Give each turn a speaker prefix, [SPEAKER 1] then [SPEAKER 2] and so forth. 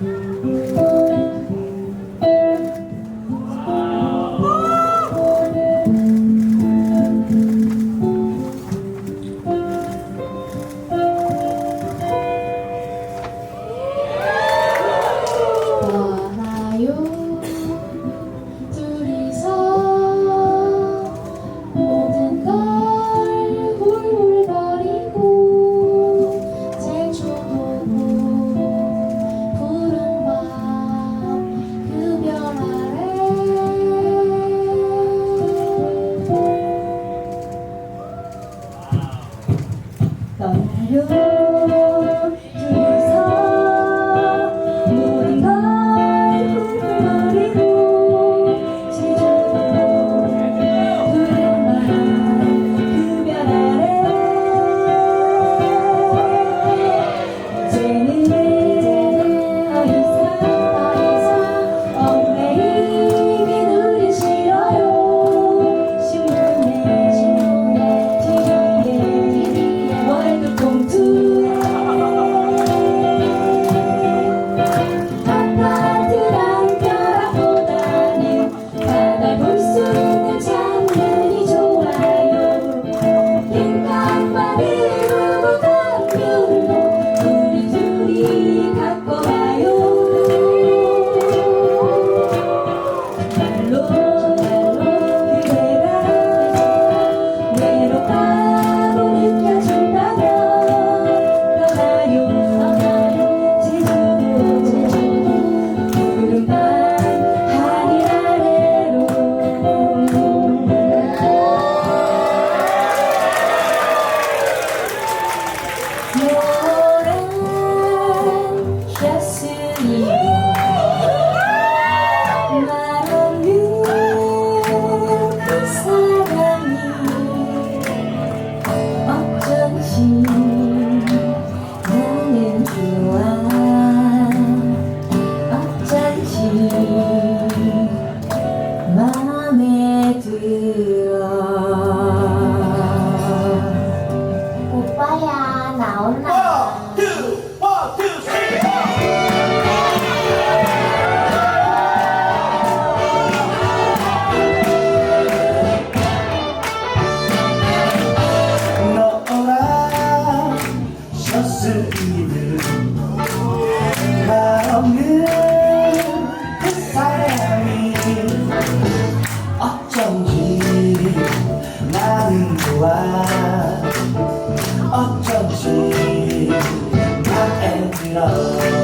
[SPEAKER 1] 了。I.
[SPEAKER 2] 나야 나온다.
[SPEAKER 3] 원투 원투 쓰리. love